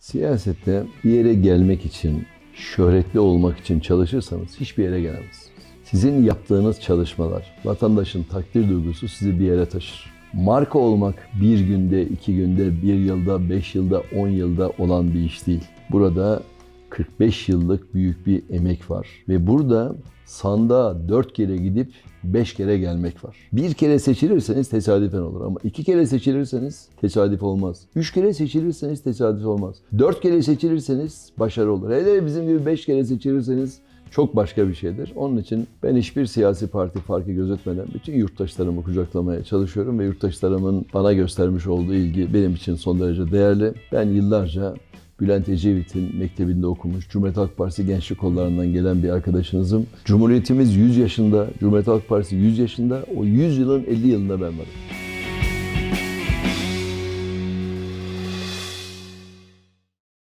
Siyasette bir yere gelmek için, şöhretli olmak için çalışırsanız hiçbir yere gelemezsiniz. Sizin yaptığınız çalışmalar, vatandaşın takdir duygusu sizi bir yere taşır. Marka olmak bir günde, iki günde, bir yılda, beş yılda, on yılda olan bir iş değil. Burada 45 yıllık büyük bir emek var. Ve burada sandığa 4 kere gidip 5 kere gelmek var. Bir kere seçilirseniz tesadüfen olur ama iki kere seçilirseniz tesadüf olmaz. Üç kere seçilirseniz tesadüf olmaz. Dört kere seçilirseniz başarı olur. Hele bizim gibi beş kere seçilirseniz çok başka bir şeydir. Onun için ben hiçbir siyasi parti farkı gözetmeden bütün yurttaşlarımı kucaklamaya çalışıyorum ve yurttaşlarımın bana göstermiş olduğu ilgi benim için son derece değerli. Ben yıllarca Bülent Ecevit'in mektebinde okumuş, Cumhuriyet Halk Partisi gençlik kollarından gelen bir arkadaşınızım. Cumhuriyetimiz 100 yaşında, Cumhuriyet Halk Partisi 100 yaşında, o 100 yılın 50 yılında ben varım.